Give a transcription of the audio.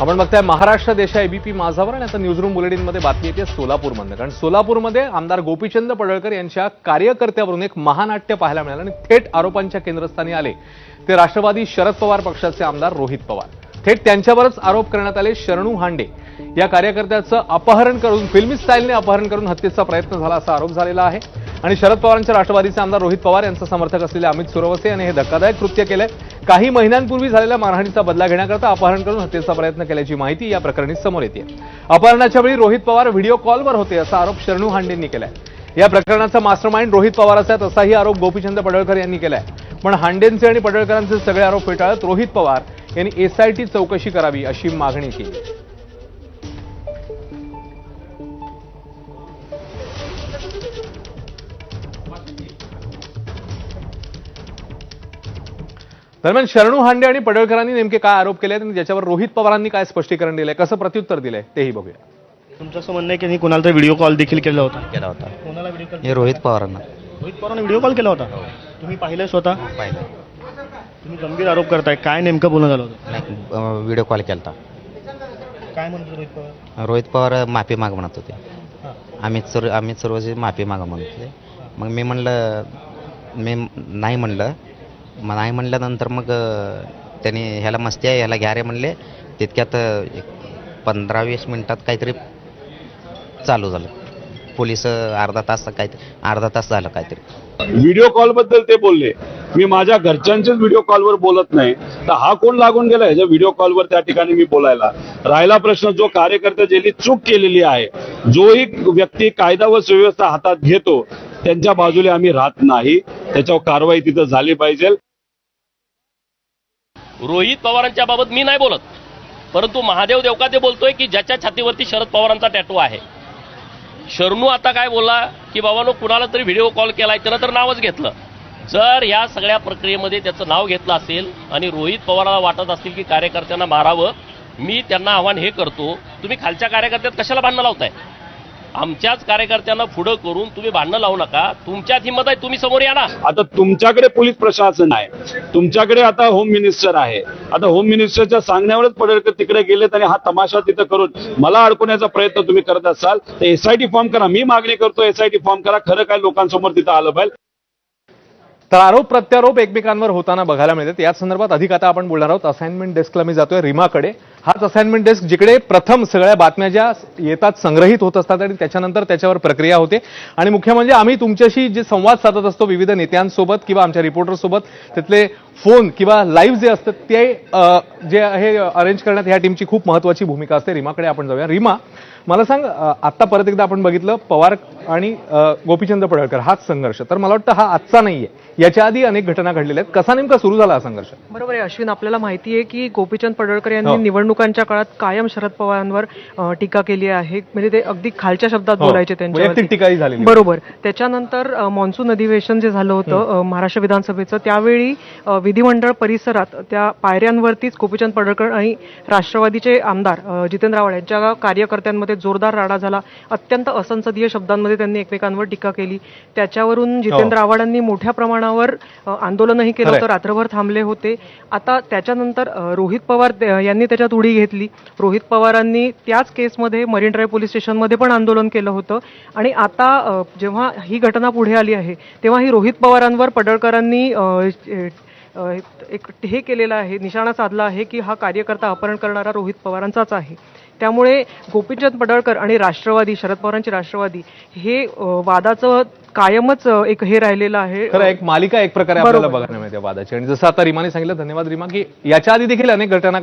आपण बघताय महाराष्ट्र देशा एबीपी माझावर आणि आता न्यूजरूम बुलेटिनमध्ये बातमी येते सोलापूरमधनं. कारण सोलापूरमध्ये आमदार गोपीचंद पडळकर यांच्या कार्यकर्त्यावरून एक महानाट्य पाहायला मिळालं आणि थेट आरोपांच्या केंद्रस्थानी आले. ते राष्ट्रवादी शरद पवार पक्षाचे आमदार रोहित पवार. थेट त्यांच्यावरच आरोप करण्यात आले शरणू हांडे. या कार्यकर्त्याचं अपहरण करून फिल्मी स्टाईलने अपहरण करून हत्येचा प्रयत्न झाला असा आरोप झालेला आहे. आणि शरद पवारांच्या राष्ट्रवादीचे आमदार रोहित पवार यांचा समर्थक असलेले अमित सुरवसे यांनी हे धक्कादायक कृत्य केलंय. काही महिन्यांपूर्वी झालेल्या मारहाणीचा बदला घेण्याकरता अपहरण करून हत्येचा प्रयत्न केल्याची माहिती या प्रकरणी समोर येते. अपहरणाच्या वेळी रोहित पवार व्हिडिओ कॉलवर होते असा आरोप शरणू हांडेंनी केलाय. या प्रकरणाचा मास्टरमाइंड रोहित पवार आहे असाही आरोप गोपीचंद पडळकर यांनी केलाय. पण हांडेंचे आणि पडळकरांचे सगळे आरोप फेटाळत रोहित पवार यांनी एसआयटी चौकशी करावी अशी मागणी केली. दरम्यान शरणू हांडे आणि पडळकरांनी नेमके काय आरोप केले आणि ज्याच्यावर रोहित पवारांनी काय स्पष्टीकरण दिलंय? कसं प्रत्युत्तर दिलंय? तेही बघूया. तुमचं असं म्हणणं आहे की त्यांनी कोणाला तरी व्हिडिओ कॉल देखील केला होता? केला होता. कोणाला व्हिडिओ कॉल हे रोहित पवारांना. रोहित पवारांनी व्हिडिओ कॉल केला होता? तुम्ही पाहिलं स्वतः पाहिलं. तुम्ही गंभीर आरोप करताय. काय नेमकं बोलणं झालं होतं? नाही व्हिडिओ कॉल केला काय म्हणत होते रोहित पवार? रोहित पवार माफी माग म्हणत होते. हां. अमित सर अमित सर्वचे माफी मागा म्हणत होते. मग मी म्हणलं मी नाही म्हणलं. मग नाही म्हणल्यानंतर मग त्याने ह्याला मस्ती आहे ह्याला घ्या रे म्हणले. तितक्यात एक पंधरा वीस मिनिटात काहीतरी चालू झालं. पोलीस अर्धा तास काहीतरी अर्धा तास झालं काहीतरी. व्हिडिओ कॉलबद्दल ते बोलले. मी माझ्या घरच्यांच्याच व्हिडिओ कॉलवर बोलत नाही. तर हा कोण लागून गेला ह्याच्या व्हिडिओ कॉलवर त्या ठिकाणी मी बोलायला? राहिला प्रश्न जो कार्यकर्ता ज्यांनी चूक केलेली आहे. जोही व्यक्ती कायदा व सुव्यवस्था हातात घेतो. त्यांच्या बाजूला आम्ही राहत नाही. त्याच्यावर कारवाई तिथं झाली पाहिजे. रोहित पवारांच्या बाबत मी नाही बोलत. परंतु महादेव देवकाते बोलतोय की ज्याच्या छातीवरती शरद पवारांचा टॅटू आहे. शरणू आता काय बोलला की बाबानो कुणाला तरी व्हिडिओ कॉल केलाय त्यानं तर नावच घेतलं. जर या सगळ्या प्रक्रियेमध्ये त्याचं नाव घेतलं असेल आणि रोहित पवाराला वाटत असतील की कार्यकर्त्यांना मारावं मी त्यांना आव्हान हे करतो. तुम्ही खालच्या कार्यकर्त्यात कशाला भांडणं लावताय? आमच्याच कार्यकर्त्यांना पुढं करून तुम्ही भांडणं लावू नका. तुमच्यात हिंमत आहे तुम्ही समोर या ना. आता तुमच्याकडे पोलीस प्रशासन आहे. तुमच्याकडे आता होम मिनिस्टर आहे. आता होम मिनिस्टरच्या सांगण्यावरच पडळकर तिकडे गेलेत आणि हा तमाशा तिथं करून मला अडकवण्याचा प्रयत्न तुम्ही करत असाल तर एसआयटी फॉर्म करा. मी मागणी करतो एसआयटी फॉर्म करा. खरं काय लोकांसमोर तिथं आलं पाहिजे. तर आरोप प्रत्यारोप एकमेकांवर होताना बघायला मिळतात. याच संदर्भात अधिक आता आपण बोलणार आहोत. असाइनमेंट डेस्कला मी जातोय रीमाकडे. हाच असाइनमेंट डेस्क जिकडे प्रथम सगळ्या बातम्या ज्या येतात संग्रहित होत असतात आणि त्याच्यानंतर त्याच्यावर प्रक्रिया होते. आणि मुख्य म्हणजे आम्ही तुमच्याशी जे संवाद साधत असतो विविध नेत्यांसोबत किंवा आमच्या रिपोर्टरसोबत तिथले फोन किंवा लाईव्ह जे असतात ते जे हे अरेंज करण्यात ह्या टीमची खूप महत्वाची भूमिका असते. रीमाकडे आपण जाऊया. रीमा मला सांग अ, आता परत एकदा आपण बघितलं पवार आणि गोपीचंद पडळकर हाच संघर्ष. तर मला वाटतं हा आजचा नाहीये. याच्या आधी अनेक घटना घडलेल्या आहेत. कसा नेमका सुरू झाला हा संघर्ष? बरोबर आहे अश्विन. आपल्याला माहिती आहे की गोपीचंद पडळकर यांनी हो. निवडणुकांच्या काळात कायम शरद पवारांवर टीका केली आहे. म्हणजे ते अगदी खालच्या शब्दात हो. बोलायचे टीकाही झालेली बरोबर. त्याच्यानंतर मान्सून अधिवेशन जे झालं होतं महाराष्ट्र विधानसभेचं त्यावेळी विधिमंडळ परिसरात त्या पायऱ्यांवरतीच गोपीचंद पडळकर आणि राष्ट्रवादीचे आमदार जितेंद्र आव्हाड यांच्या कार्यकर्त्यांमध्ये जोरदार राडा झाला. अत्यंत असंसदीय शब्दांमध्ये त्यांनी एकमेकांवर टीका केली. त्याच्यावरून जितेंद्र आव्हाडांनी मोठ्या प्रमाणावर आंदोलनही केलं. होतं. रात्रभर थांबले होते. आता त्याच्यानंतर रोहित पवार यांनी त्याच्यात उडी घेतली. रोहित पवारांनी त्याच केसमध्ये मरीन ड्राईव्ह पोलीस स्टेशनमध्ये पण आंदोलन केलं होतं. आणि आता जेव्हा ही घटना पुढे आली आहे तेव्हा ही रोहित पवारांवर पडळकरांनी एक हे केलेलं आहे निशाणा साधला आहे की हा कार्यकर्ता अपहरण करणारा रोहित पवारांचाच आहे. त्यामुळे गोपीचंद पडळकर आणि राष्ट्रवादी शरद पवारांची राष्ट्रवादी हे वादाचं कायमच एक हे राहिलेलं आहे. खरं एक मालिका एक प्रकारे आपल्याला. बघायला मिळते वादाची. आणि जसं आता रिमाने सांगितलं धन्यवाद रिमा की याच्या आधी देखील अनेक घटना